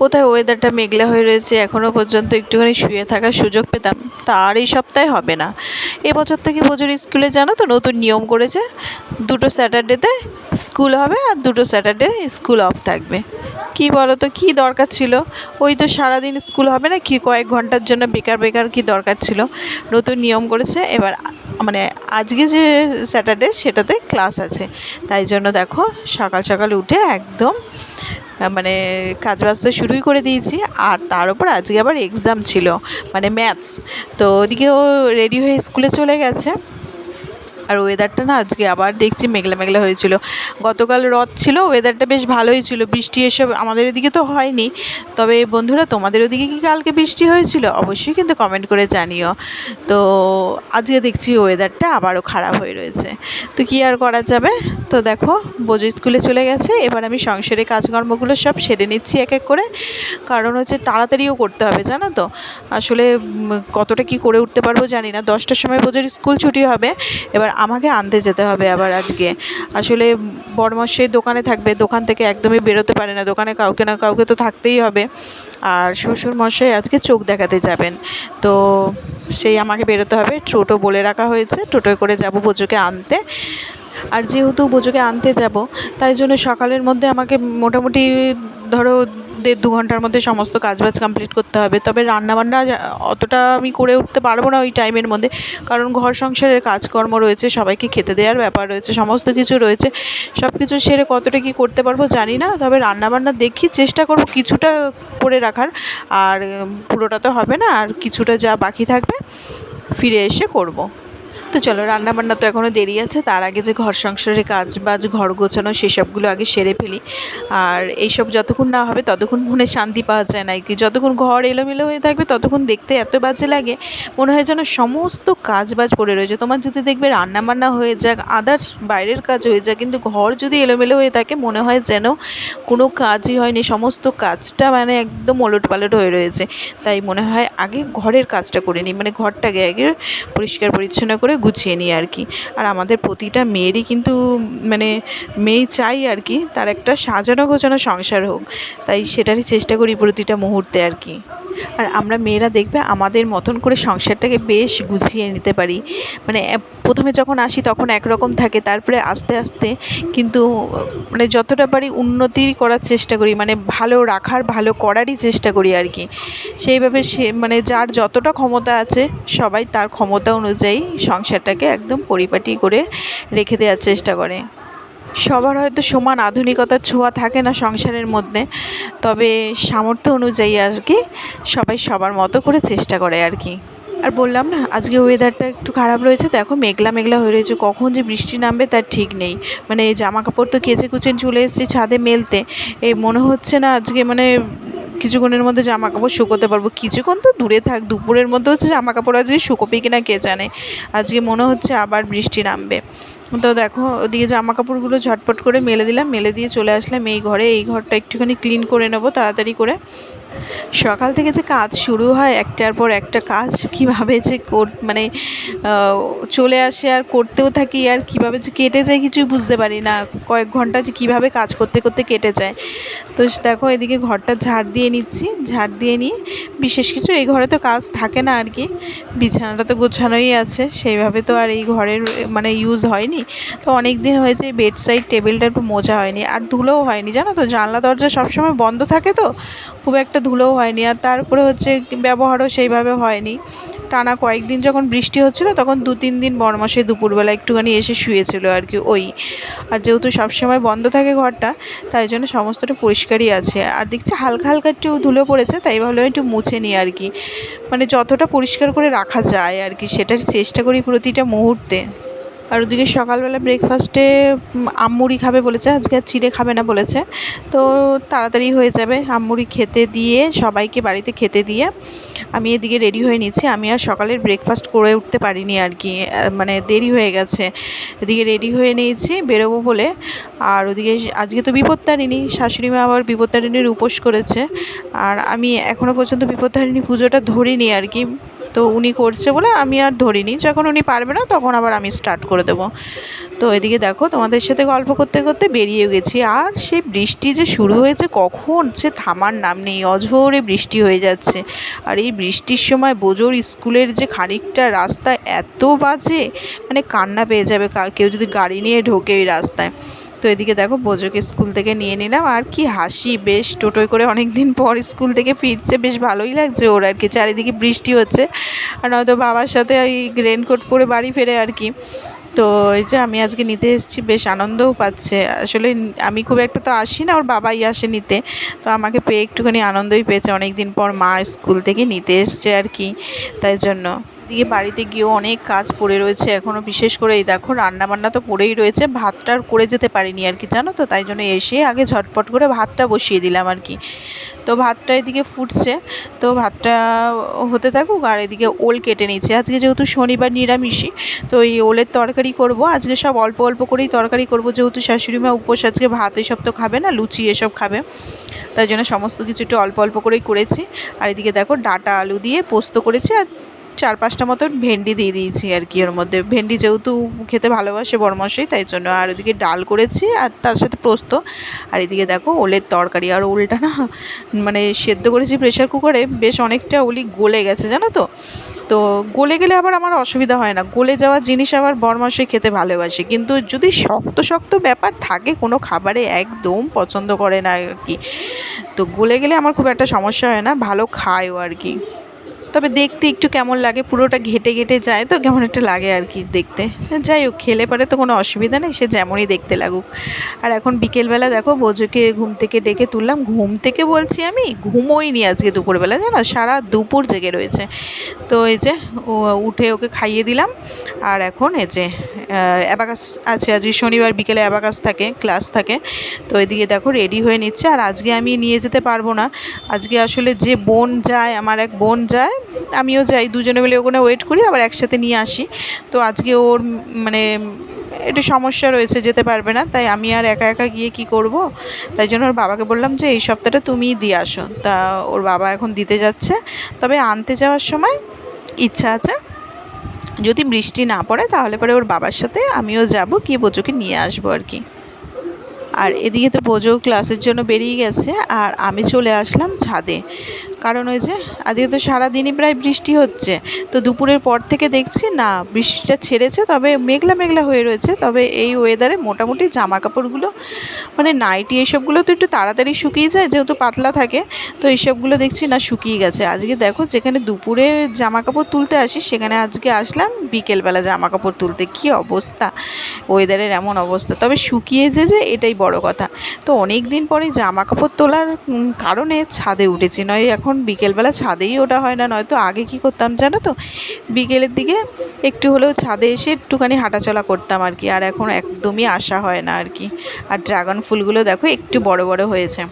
কোথায় ওয়েদারটা মেঘলা হয়ে রয়েছে এখনও পর্যন্ত একটুখানি শুয়ে থাকার সুযোগ পেতাম তা আর এই সপ্তাহে হবে না। এবছর থেকে বছর স্কুলে জানো তো নতুন নিয়ম করেছে, দুটো স্যাটারডেতে স্কুল হবে আর দুটো স্যাটারডে স্কুল অফ থাকবে। কি বলো তো কী দরকার ছিল? ওই তো সারাদিন স্কুল হবে না, কি কয়েক ঘণ্টার জন্য বেকার বেকার কি দরকার ছিল? নতুন নিয়ম করেছে, এবার মানে আজকে যে স্যাটারডে সেটাতে ক্লাস আছে। তাই জন্য দেখো সকাল সকাল উঠে একদম মানে কাজ বাজ তো শুরুই করে দিয়েছি। আর তার উপর আজকে আবার এক্সাম ছিল মানে ম্যাথস তো ওদিকে ও রেডি হয়ে স্কুলে চলে গেছে। আর ওয়েদারটা না আজকে আবার দেখছি মেঘলা মেঘলা হয়েছিল। গতকাল রথ ছিল ওয়েদারটা বেশ ভালোই ছিল। বৃষ্টি এসব আমাদের এদিকে তো হয়নি। তবে বন্ধুরা, তোমাদের ওদিকে কি কালকে বৃষ্টি হয়েছিল? অবশ্যই কিন্তু কমেন্ট করে জানিও। তো আজকে দেখছি ওয়েদারটা আবারও খারাপ হয়ে রয়েছে। তো কী আর করা যাবে? তো দেখো, বোঝো স্কুলে চলে গেছে। এবার আমি সংসারে কাজকর্মগুলো সব সেরে নিচ্ছি এক এক করে। কারণ হচ্ছে তাড়াতাড়িও করতে হবে, জানো তো? আসলে কতটা কি করে উঠতে পারব জানি না। দশটার সময় বোঝোর স্কুল ছুটি হবে। এবার আমাকে আনতে যেতে হবে আবার আজকে। আসলে বড়মশাই দোকানে থাকবে, দোকান থেকে একদমই বেরোতে পারে না, দোকানে কাউকে না কাউকে তো থাকতেই হবে। আর শ্বশুর মশাই আজকে চোখ দেখাতে যাবেন। তো সেই আমাকে বেরোতে হবে, টোটো বলে রাখা হয়েছে, টোটোয় করে যাব পুজোকে আনতে। আর যেহেতু বোঝোকে আনতে যাব, তাই জন্য সকালের মধ্যে আমাকে মোটামুটি ধরো দেড় দু ঘণ্টার মধ্যে সমস্ত কাজবাজ কমপ্লিট করতে হবে। তবে রান্নাবান্না অতটা আমি করে উঠতে পারব না ওই টাইমের মধ্যে। কারণ ঘর সংসারের কাজকর্ম রয়েছে, সবাইকে খেতে দেওয়ার ব্যাপার রয়েছে, সমস্ত কিছু রয়েছে। সব কিছু সেরে কতটা কি করতে পারব জানি না, তবে রান্নাবান্না দেখি, চেষ্টা করব কিছুটা করে রাখার। আর পুরোটা তো হবে না, আর কিছুটা যা বাকি থাকবে, ফিরে এসে করব। তো চলো, রান্নাবান্না তো এখনও দেরি আছে। তার আগে যে ঘর সংসারের কাজ বাজ, ঘর গোছানো সেসবগুলো আগে সেরে ফেলি। আর এইসব যতক্ষণ না হবে, ততক্ষণ মনে শান্তি পাওয়া যায় না। কি যতক্ষণ ঘর এলোমেলো হয়ে থাকবে, ততক্ষণ দেখতে এত বাজে লাগে, মনে হয় যেন সমস্ত কাজ বাজ পড়ে রয়েছে। তোমার যদি দেখবে রান্নাবান্না হয়ে যাক আদার্স বাইরের কাজ হয়ে যাক, কিন্তু ঘর যদি এলোমেলো হয়ে থাকে, মনে হয় যেন কোনো কাজই হয়নি। সমস্ত কাজটা মানে একদম ওলট পালট হয়ে রয়েছে। তাই মনে হয় আগে ঘরের কাজটা করে নিই। মানে ঘরটাকে আগে পরিষ্কার পরিচ্ছন্ন করে গুছিয়ে নিই আর কি। আর আমাদের প্রতিটা মেয়েরই কিন্তু মানে মেয়ে চাই আর কি, তার একটা সাজানো গোছানো সংসার হোক। তাই সেটারই চেষ্টা করি প্রতিটা মুহূর্তে আর কি। আর আমরা মেয়েরা দেখবে আমাদের মতন করে সংসারটাকে বেশ গুছিয়ে নিতে পারি। মানে প্রথমে যখন আসি তখন একরকম থাকে, তারপরে আস্তে আস্তে কিন্তু মানে যতটা পারি উন্নতি করার চেষ্টা করি মানে ভালো রাখার, ভালো করারই চেষ্টা করি আর কি। সেইভাবে সে মানে যার যতটা ক্ষমতা আছে, সবাই তার ক্ষমতা অনুযায়ী সংসারটাকে একদম পরিপাটি করে রেখে দেওয়ার চেষ্টা করে। সবার হয়তো সমান আধুনিকতার ছোঁয়া থাকে না সংসারের মধ্যে, তবে সামর্থ্য অনুযায়ী আর কি সবাই সবার মতো করে চেষ্টা করে আর কি। আর বললাম না, আজকে ওয়েদারটা একটু খারাপ রয়েছে, দেখো মেঘলা মেঘলা হয়ে রয়েছে, কখন যে বৃষ্টি নামবে তার ঠিক নেই। মানে জামা কাপড় তো কেচে কুচে চলে এসেছি ছাদে মেলতে, এই মনে হচ্ছে না আজকে মানে কিছুক্ষণের মধ্যে জামা কাপড় শুকোতে পারব। কিছুক্ষণ তো দূরে থাক, দুপুরের মধ্যে হচ্ছে জামা কাপড় আজকে শুকোবে কিনা কে জানে? আজকে মনে হচ্ছে আবার বৃষ্টি নামবে। তো দেখো, ওদিকে জামা কাপড়গুলো ঝটপট করে মেলে দিলাম, মেলে দিয়ে চলে আসলাম এই ঘরে। এই ঘরটা একটুখানি ক্লিন করে নেব, তাড়াতাড়ি করে। সকাল থেকে যে কাজ শুরু হয়, একটার পর একটা কাজ কীভাবে যে কোর মানে চলে আসে আর করতেও থাকি আর কীভাবে যে কেটে যায় কিছুই বুঝতে পারি না। কয়েক ঘণ্টা যে কীভাবে কাজ করতে করতে কেটে যায়। তো দেখো এদিকে ঘরটা ঝাড় দিয়ে নিচ্ছি। ঝাড় দিয়ে নিয়ে বিশেষ কিছু এই ঘরে তো কাজ থাকে না আর কি। বিছানাটা তো গোছানোই আছে। সেইভাবে তো আর এই ঘরের মানে ইউজ হয়নি। তো অনেক দিন হয়েছে বেড সাইড টেবিলটা একটু মোজা হয়নি। আর ধুলোও হয়নি। জানো তো, জানলা দরজা সবসময় বন্ধ থাকে তো? খুব একটা ধুলোও হয়নি আর তারপরে হচ্ছে ব্যবহারও সেইভাবে হয়নি। টানা কয়েকদিন যখন বৃষ্টি হচ্ছিল, তখন দু তিন দিন বরমাসে দুপুরবেলা একটুখানি এসে শুয়েছিল আর কি ওই। আর যেহেতু সবসময় বন্ধ থাকে ঘরটা, তাই জন্য সমস্তটা পরিষ্কারই আছে। আর দেখছি হালকা হালকা একটু ধুলো পড়েছে, তাই ভাবলাম একটু মুছে নিই আর কি। মানে যতটা পরিষ্কার করে রাখা যায় আর কি, সেটার চেষ্টা করি প্রতিটা মুহূর্তে। আর ওদিকে সকালবেলা ব্রেকফাস্টে আমমুড়ি খাবে বলেছে, আজকে চিড়ে খাবে না বলেছে। তো তাড়াতাড়ি হয়ে যাবে আমমুড়ি খেতে দিয়ে, সবাইকে বাড়িতে খেতে দিয়ে আমি এদিকে রেডি হয়ে নিচ্ছি। আমি আর সকালের ব্রেকফাস্ট করে উঠতে পারিনি আর কি মানে দেরি হয়ে গেছে। এদিকে রেডি হয়ে নিয়েছি, বেরোবো বলে। আর ওদিকে আজকে তো বিপত্তারিণী, শাশুড়ি মা আবার বিপত্তারিণীর উপোস করেছে। আর আমি এখনও পর্যন্ত বিপত্তারিণী পুজোটা ধরিনি আর কি। তো উনি করছে বলে আমি আর ধরিনি। যখন উনি পারবে না, তখন আবার আমি স্টার্ট করে দেবো। তো এদিকে দেখো, তোমাদের সাথে গল্প করতে করতে বেরিয়ে গেছি। আর সেই বৃষ্টি যে শুরু হয়েছে, কখন সে থামার নাম নেই। অঝোরে বৃষ্টি হয়ে যাচ্ছে। আর এই বৃষ্টির সময় বোজোর স্কুলের যে খানিকটা রাস্তা, এত বাজে মানে কান্না পেয়ে যাবে কেউ যদি গাড়ি নিয়ে ঢোকে ওই রাস্তায়। তো এদিকে দেখো বোজোকে স্কুল থেকে নিয়ে নিলাম। আর কি হাসি, বেশ টোটোয় করে অনেক দিন পর স্কুল থেকে ফিরছে, বেশ ভালোই লাগছে ওর আর কি। চারিদিকে বৃষ্টি হচ্ছে আর নয়তো বাবার সাথে ওই রেনকোট পরে বাড়ি ফেরে আর কি। তো এই যে আমি আজকে নিতে এসেছি, বেশ আনন্দও পাচ্ছে। আসলে আমি খুব একটা তো আসি না, ওর বাবাই আসে নিতে। তো আমাকে পেয়ে একটুখানি আনন্দই পেয়েছে। অনেক দিন পর মা স্কুল থেকে নিতে এসছে আর কি, তাই জন্য। এদিকে বাড়িতে গিয়েও অনেক কাজ পড়ে রয়েছে এখনও বিশেষ করে এই দেখো, রান্নাবান্না তো পড়েই রয়েছে। ভাতটা আর করে যেতে পারিনি আর কি, জানো তো? তাই জন্য এসে আগে ঝটপট করে ভাতটা বসিয়ে দিলাম আর কি। তো ভাতটা এদিকে ফুটছে। তো ভাতটা হতে থাকুক আর এদিকে ওল কেটে নিচ্ছে আজকে যেহেতু শনিবার নিরামিষই, তো এই ওলের তরকারি করব। আজকে সব অল্প অল্প করেই তরকারি করব। যেহেতু শাশুড়ি মা উপোস, আজকে ভাত এসব তো খাবে না, লুচি এসব খাবে। তাই জন্য সমস্ত কিছু একটু অল্প অল্প করেই করেছি। আর এদিকে দেখো ডাটা আলু দিয়ে পোস্ত করেছি আর চার পাঁচটা মতন ভেন্ডি দিয়ে দিয়েছি আর কি ওর মধ্যে। ভেন্ডি যেহেতু খেতে ভালোবাসে বড়মশাই তাই জন্য আর ওদিকে ডাল করেছি আর তার সাথে পোস্ত। আর এদিকে দেখো ওলের তরকারি আর ওলটা না মানে সেদ্ধ করেছি প্রেশার কুকারে, বেশ অনেকটা ওলি গলে গেছে জানো তো। তো গলে গেলে আবার আমার অসুবিধা হয় না। গলে যাওয়া জিনিস আবার বরমাসে খেতে ভালোবাসে। কিন্তু যদি শক্ত শক্ত ব্যাপার থাকে কোনো খাবারে একদম পছন্দ করে না আর কি। তো গলে গেলে আমার খুব একটা সমস্যা হয় না, ভালো খায়ও আর কি। তবে দেখতে একটু কেমন লাগে? পুরোটা ঘেটে ঘেটে যায় তো, কেমন একটা লাগে আর কি দেখতে। যাই হোক, খেলে পরে তো কোনো অসুবিধা নেই, সে যেমনই দেখতে লাগুক। আর এখন বিকেলবেলা দেখো বোঝোকে ঘুম থেকে ডেকে তুললাম। ঘুম থেকে বলছি আমি, ঘুমোইনি আজকে দুপুরবেলা, জানো? সারা দুপুর জেগে রয়েছে। তো এই যে উঠে ওকে খাইয়ে দিলাম। আর এখন এই যে অ্যাবাকাস আছে, আজকে শনিবার বিকেলে অ্যাবাকাস থাকে, ক্লাস থাকে। তো এদিকে দেখো, রেডি হয়ে নিচ্ছে। আর আজকে আমি নিয়ে যেতে পারব না। আজকে আসলে যে বোন যায়, আমার এক বোন যায় আমিও যাই, দুজনে মিলে ওখানে ওয়েট করি, আবার একসাথে নিয়ে আসি। তো আজকে ওর মানে একটু সমস্যা রয়েছে, যেতে পারবে না, তাই আমি আর একা একা গিয়ে কি করব? তাই জন্য ওর বাবাকে বললাম যে, এই সপ্তাহটা তুমিই দিয়ে আসো। তা ওর বাবা এখন দিতে যাচ্ছে। তবে আনতে যাওয়ার সময় ইচ্ছা আছে, যদি বৃষ্টি না পড়ে তাহলে পরে ওর বাবার সাথে আমিও যাব, গিয়ে বোজোকে নিয়ে আসব আর কি। আর এদিকে তো বোজো ক্লাসের জন্য বেরিয়ে গেছে, আর আমি চলে আসলাম ছাদে। কারণ ওই যে, আজকে তো সারাদিনই প্রায় বৃষ্টি হচ্ছে। তো দুপুরের পর থেকে দেখছি, না, বৃষ্টিটা ছেড়েছে, তবে মেঘলা মেঘলা হয়ে রয়েছে। তবে এই ওয়েদারে মোটামুটি জামা কাপড়গুলো মানে নাইটি এসবগুলো তো একটু তাড়াতাড়ি শুকিয়ে যায়, যেহেতু পাতলা থাকে। তো এইসবগুলো দেখছি, না, শুকিয়ে গেছে। আজকে দেখো, যেখানে দুপুরে জামা কাপড় তুলতে আসি, সেখানে আজকে আসলাম বিকেলবেলা জামা কাপড় তুলতে। কী অবস্থা? ওয়েদারের এমন অবস্থা। তবে শুকিয়ে যে যে, এটাই বড় কথা। তো অনেক দিন পরে জামা কাপড় তোলার কারণে ছাদে উঠেছি, নয়, এখন বিকেলবেলা ছাদেই ওটা হয় না, নয়তো আগে কি করতাম জানো তো? বিকেলের দিকে একটু হলেও ছাদে এসে একটুখানি হাঁটাচলা করতাম আর কি, আর এখন একদমই আসা হয় না আর কি। আর ড্রাগন ফুলগুলো দেখো একটু বড় বড় হয়েছে।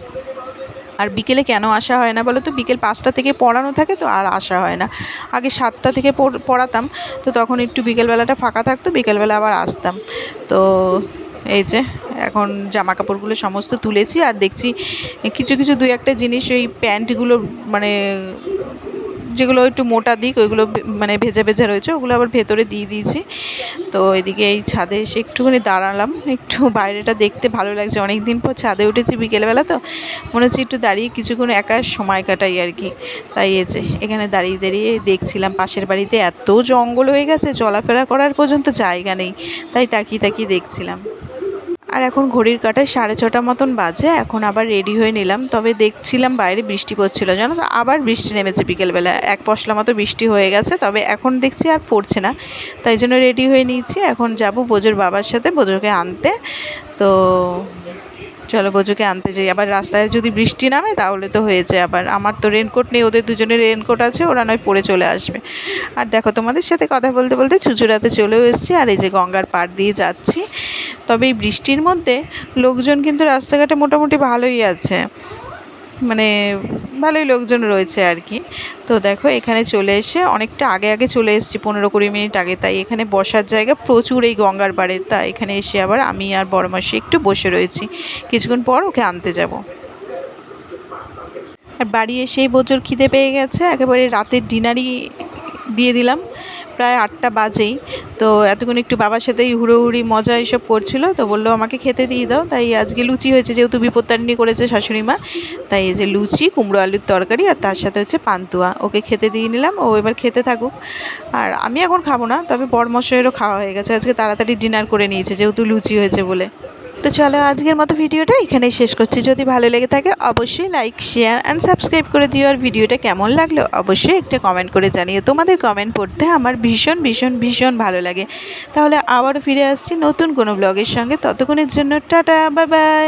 আর বিকেলে কেন আসা হয় না বলো তো? বিকেল পাঁচটা থেকে পড়ানো থাকে তো, আর আসা হয় না। আগে সাতটা থেকে পড়- পড়াতাম, তো তখন একটু বিকেলবেলাটা ফাঁকা থাকতো, বিকেলবেলা আবার আসতাম। তো এই যে এখন জামা কাপড়গুলো সমস্ত তুলেছি আর দেখছি কিছু কিছু দুই একটা জিনিস ওই প্যান্টগুলো মানে যেগুলো একটু মোটা দিক, ওইগুলো মানে ভেজা ভেজা রয়েছে, ওগুলো আবার ভেতরে দিয়ে দিয়েছি। তো এদিকে এই ছাদে এসে একটুখানি দাঁড়ালাম, একটু বাইরেটা দেখতে ভালো লাগছে। অনেক দিন পর ছাদে উঠেছি বিকেলবেলা তো, মনে হচ্ছে একটু দাঁড়িয়ে কিছুক্ষণ একা সময় কাটাই আর কি। তাই যে এখানে দাঁড়িয়ে দাঁড়িয়ে দেখছিলাম, পাশের বাড়িতে এত জঙ্গল হয়ে গেছে, চলাফেরা করার পর্যন্ত জায়গা নেই। তাই তাকিয়ে তাকিয়ে দেখছিলাম। আর এখন ঘড়ির কাটায় সাড়ে ছটা মতন বাজে, এখন আবার রেডি হয়ে নিলাম। তবে দেখছিলাম বাইরে বৃষ্টি পড়ছিল, জানো তো? আবার বৃষ্টি নেমেছে বিকেলবেলা। এক পশলা মতো বৃষ্টি হয়ে গেছে, তবে এখন দেখছি আর পড়ছে না। তাই জন্য রেডি হয়ে নিয়েছি। এখন যাব বোজোর বাবার সাথে, বোজোকে আনতে। তো চলো বোঝুকে আনতে যাই। আবার রাস্তায় যদি বৃষ্টি নামে, তাহলে তো হয়েছে আবার। আমার তো রেনকোট নেই, ওদের দুজনের রেনকোট আছে, ওরা নয় পরে চলে আসবে। আর দেখো, তোমাদের সাথে কথা বলতে বলতে চুচুড়াতে চলেও এসেছি, আর এই যে গঙ্গার পাড় দিয়ে যাচ্ছি। তবে এই বৃষ্টির মধ্যে লোকজন কিন্তু রাস্তাঘাটে মোটামুটি ভালোই আছে। মানে ভালোই লোকজন রয়েছে আর কি। তো দেখো, এখানে চলে এসে অনেকটা আগে আগে চলে এসেছি, পনেরো কুড়ি মিনিট আগে। তাই এখানে বসার জায়গা প্রচুর এই গঙ্গার পাড়ে। তাই এখানে এসে আবার আমি আর বড় মাসি একটু বসে রয়েছি। কিছুক্ষণ পর ওকে আনতে যাব। আর বাড়ি এসেই বোজোর খিদে পেয়ে গেছে। একেবারে রাতের ডিনারই দিয়ে দিলাম। প্রায় আটটা বাজেই। তো এতক্ষণ একটু বাবার সাথেই হুড়োহুড়ি মজা এসব করছিল। তো বলল, আমাকে খেতে দিয়ে দাও। তাই আজকে লুচি হয়েছে, যেহেতু বিপত্তারিণী করেছে শাশুড়ি মা। তাই এই যে লুচি, কুমড়ো আলুর তরকারি আর তার সাথে হচ্ছে পান্তুয়া। ওকে খেতে দিয়ে নিলাম, ও এবার খেতে থাকুক। আর আমি এখন খাব না, তবে বরমশাইয়েরও খাওয়া হয়ে গেছে। আজকে তাড়াতাড়ি ডিনার করে নিয়েছে, যেহেতু লুচি হয়েছে বলে। তো চলো আজকের মতো ভিডিওটা এখানেই শেষ করছি। যদি ভালো লেগে থাকে অবশ্যই লাইক শেয়ার অ্যান্ড সাবস্ক্রাইব করে দিও। আর ভিডিওটা কেমন লাগল অবশ্যই একটা কমেন্ট করে জানিও। তোমাদের কমেন্ট পড়তে আমার ভীষণ ভীষণ ভীষণ ভালো লাগে। তাহলে আবারও ফিরে আসছি নতুন কোনো ব্লগের সঙ্গে। ততক্ষণের জন্য টাটা বাই বাই